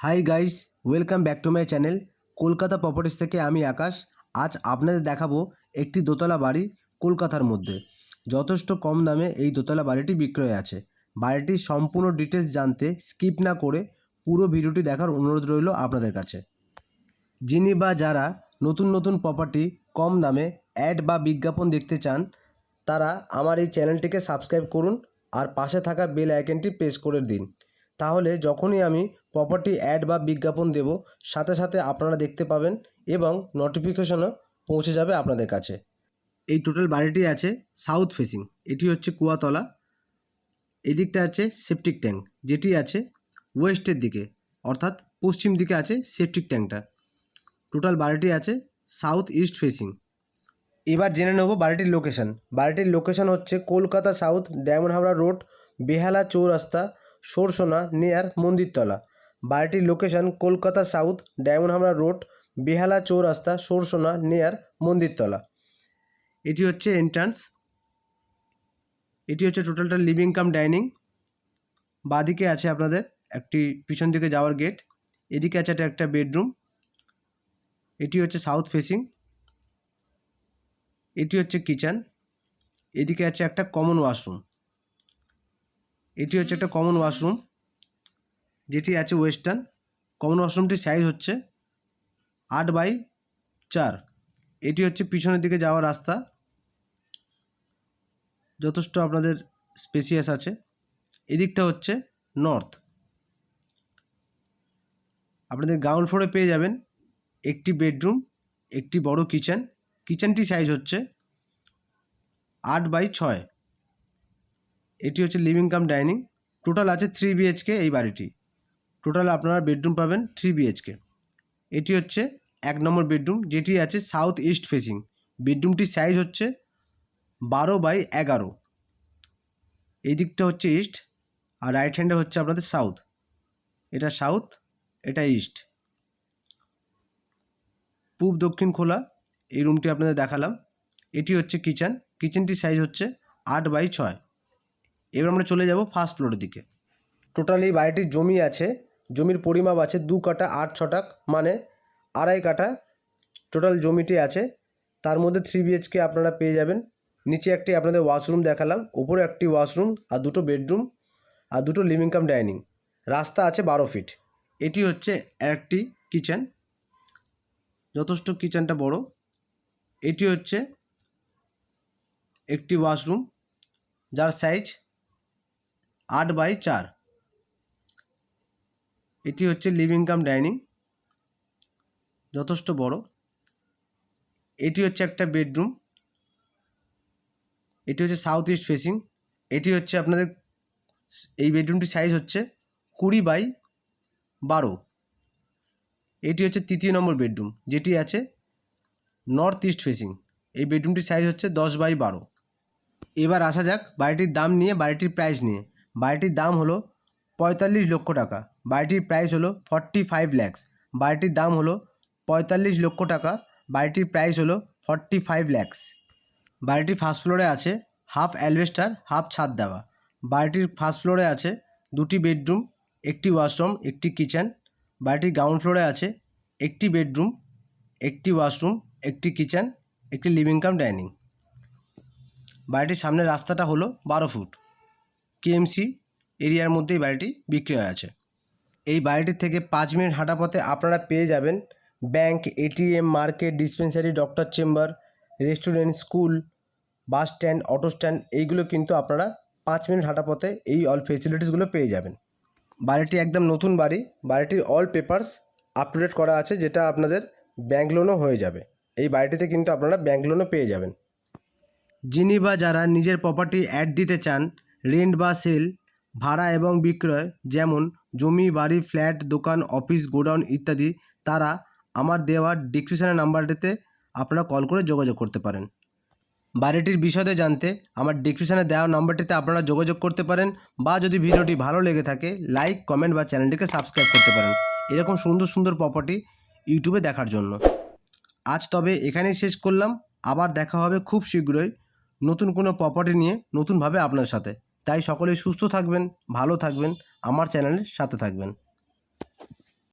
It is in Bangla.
Hi guys welcome back to my channel Kolkata properties থেকে আমি আকাশ। আজ আপনাদের দেখাবো একটি দোতলা বাড়ি কলকাতার মধ্যে। যথেষ্ট কম দামে এই দোতলা বাড়িটি বিক্রয় আছে। বাড়িটির সম্পূর্ণ ডিটেলস জানতে স্কিপ না করে পুরো ভিডিওটি দেখার অনুরোধ রইল আপনাদের কাছে। যিনি বা যারা নতুন নতুন প্রপার্টি কম দামে অ্যাড বা বিজ্ঞাপন দেখতে চান, তারা আমার এই চ্যানেলটিকে সাবস্ক্রাইব করুন আর পাশে থাকা বেল আইকনটি প্রেস করে দিন। তাহলে যখনই আমি প্রপার্টি অ্যাড বা বিজ্ঞাপন দেব, সাথে সাথে আপনারা দেখতে পাবেন এবং নোটিফিকেশনও পৌঁছে যাবে আপনাদের কাছে। এই টোটাল বাড়িটি আছে সাউথ ফেসিং এটি হচ্ছে কুয়াতলা। এদিকটা আছে সেপটিক ট্যাঙ্ক যেটি আছে ওয়েস্টের দিকে, অর্থাৎ পশ্চিম দিকে আছে সেপটিক ট্যাঙ্কটা টোটাল বাড়িটি আছে সাউথ ইস্ট ফেসিং এবার জেনে নেব বাড়িটির লোকেশন বাড়িটির লোকেশান হচ্ছে কলকাতা সাউথ ডায়মন্ড হাওড়া রোড বেহালা চৌরাস্তা সরসোনা নেয়ার মন্দিরতলা। বাড়িটির লোকেশন কলকাতা সাউথ ডায়মন্ড হাওড়া রোড বেহালা চৌরাস্তা, সরসোনা নেয়ার মন্দিরতলা। এটি হচ্ছে এন্ট্রান্স এটি হচ্ছে টোটালটা লিভিং কাম ডাইনিং বাদিকে আছে আপনাদের একটি পিছন দিকে যাওয়ার গেট এদিকে আছে একটা বেডরুম এটি হচ্ছে সাউথ ফেসিং এটি হচ্ছে কিচেন এদিকে আছে একটা কমন ওয়াশরুম এটি হচ্ছে একটা কমন ওয়াশরুম যেটি আছে ওয়েস্টার্ন কমন ওয়াশরুমটির সাইজ হচ্ছে আট বাই চার। এটি হচ্ছে পিছনের দিকে যাওয়ার রাস্তা। যথেষ্ট আপনাদের স্পেসিয়াস আছে। এদিকটা হচ্ছে নর্থ আপনাদের গ্রাউন্ড ফ্লোরে পেয়ে যাবেন একটি বেডরুম একটি বড় কিচেন কিচেনটি সাইজ হচ্ছে আট বাই ছয়। এটি হচ্ছে লিভিং কাম ডাইনিং টোটাল আছে থ্রি বিএইচকে এই বাড়িটি। টোটাল আপনারা বেডরুম পাবেন থ্রি বিএইচকে এটি হচ্ছে এক নম্বর বেডরুম যেটি আছে সাউথ ইস্ট ফেসিং বেডরুমটির সাইজ হচ্ছে বারো বাই এগারো। এই দিকটা হচ্ছে ইস্ট আর রাইট হ্যান্ডে হচ্ছে আপনাদের সাউথ এটা সাউথ এটা ইস্ট পূব, দক্ষিণ খোলা, এই রুমটি আপনাদের দেখালাম। এটি হচ্ছে কিচেন কিচেনটির সাইজ হচ্ছে আট বাই ছয়। এবার আমরা চলে যাব ফার্স্ট ফ্লোরের দিকে। টোটাল এই বাড়িটির জমি আছে, জমির পরিমাপ আছে দু কাটা আট ছটাক মানে আড়াই কাটা টোটাল জমিটি আছে। তার মধ্যে থ্রি বিএইচকে আপনারা পেয়ে যাবেন। নিচে একটি আপনাদের ওয়াশরুম দেখালাম উপরে একটি ওয়াশরুম আর দুটো বেডরুম আর দুটো লিভিং কাম ডাইনিং রাস্তা আছে বারো ফিট এটি হচ্ছে একটি কিচেন যথেষ্ট কিচেনটা বড়। এটি হচ্ছে একটি ওয়াশরুম যার সাইজ আট বাই চার। এটি হচ্ছে লিভিং কাম ডাইনিং। যথেষ্ট বড়। এটি হচ্ছে একটা বেডরুম। এটি হচ্ছে সাউথ ইস্ট ফেসিং। এটি হচ্ছে আপনাদের এই বেডরুমটির সাইজ হচ্ছে কুড়ি বাই বারো। এটি হচ্ছে তৃতীয় নম্বর বেডরুম, যেটি আছে নর্থ ইস্ট ফেসিং। এই বেডরুমটির সাইজ হচ্ছে দশ বাই বারো। এবার আসা যাক বাড়িটির দাম নিয়ে, বাড়িটির প্রাইস নিয়ে। বাড়িটির দাম হলো পঁয়তাল্লিশ লক্ষ টাকা। বাড়িটির প্রাইস হলো ফর্টি ফাইভ ল্যাক্স বাড়িটির দাম হলো পঁয়তাল্লিশ লক্ষ টাকা। বাড়িটির প্রাইস হলো ফর্টি ফাইভ ল্যাক্স বাড়িটি ফার্স্ট ফ্লোরে আছে হাফ অ্যালভেস্টার হাফ ছাদ দেওয়া। বাড়িটির ফার্স্ট ফ্লোরে আছে দুটি বেডরুম একটি ওয়াশরুম একটি কিচেন বাড়িটির গ্রাউন্ড ফ্লোরে আছে একটি বেডরুম একটি ওয়াশরুম একটি কিচেন একটি লিভিং কাম ডাইনিং বাড়িটির সামনের রাস্তাটা হলো বারো ফুট। কেএমসি এরিয়ার মধ্যেই বাড়িটি বিক্রি হয়ে আছে। এই বাড়িটির থেকে পাঁচ মিনিট হাঁটা পথে আপনারা পেয়ে যাবেন bank, ATM, market, dispensary, doctor chamber, restaurant, school, bus stand, auto stand, এইগুলো কিন্তু আপনারা পাঁচ মিনিট হাঁটা পথে এই অল ফেসিলিটিসগুলো পেয়ে যাবেন। বাড়িটি একদম নতুন বাড়ি, বাড়িটির all papers up to date করা আছে, যেটা আপনাদের ব্যাংক লোনও হয়ে যাবে। এই বাড়িটিতে কিন্তু আপনারা ব্যাংক লোনও পেয়ে যাবেন। যিনি বা যারা নিজের প্রপার্টি অ্যাড দিতে চান রেন্ট বা সেল, ভাড়া এবং বিক্রয়, যেমন জমি, বাড়ি, ফ্ল্যাট, দোকান, অফিস, গোডাউন ইত্যাদি, তারা আমার দেওয়া ডিসক্রিপশনের নাম্বারটিতে আপনারা কল করে যোগাযোগ করতে পারেন। বাড়িটির বিশদে জানতে আমার ডিসক্রিপশনে দেওয়া নাম্বারটিতে আপনারা যোগাযোগ করতে পারেন বা যদি ভিডিওটি ভালো লেগে থাকে, লাইক, কমেন্ট বা চ্যানেলটিকে সাবস্ক্রাইব করতে পারেন। এরকম সুন্দর সুন্দর প্রপার্টি ইউটিউবে দেখার জন্য। আজ তবে এখানেই শেষ করলাম। আবার দেখা হবে খুব শীঘ্রই নতুন কোনো প্রপার্টি নিয়ে নতুনভাবে আপনার সাথে। তাই সকলে সুস্থ থাকবেন ভালো থাকবেন আমার চ্যানেলের সাথে থাকবেন।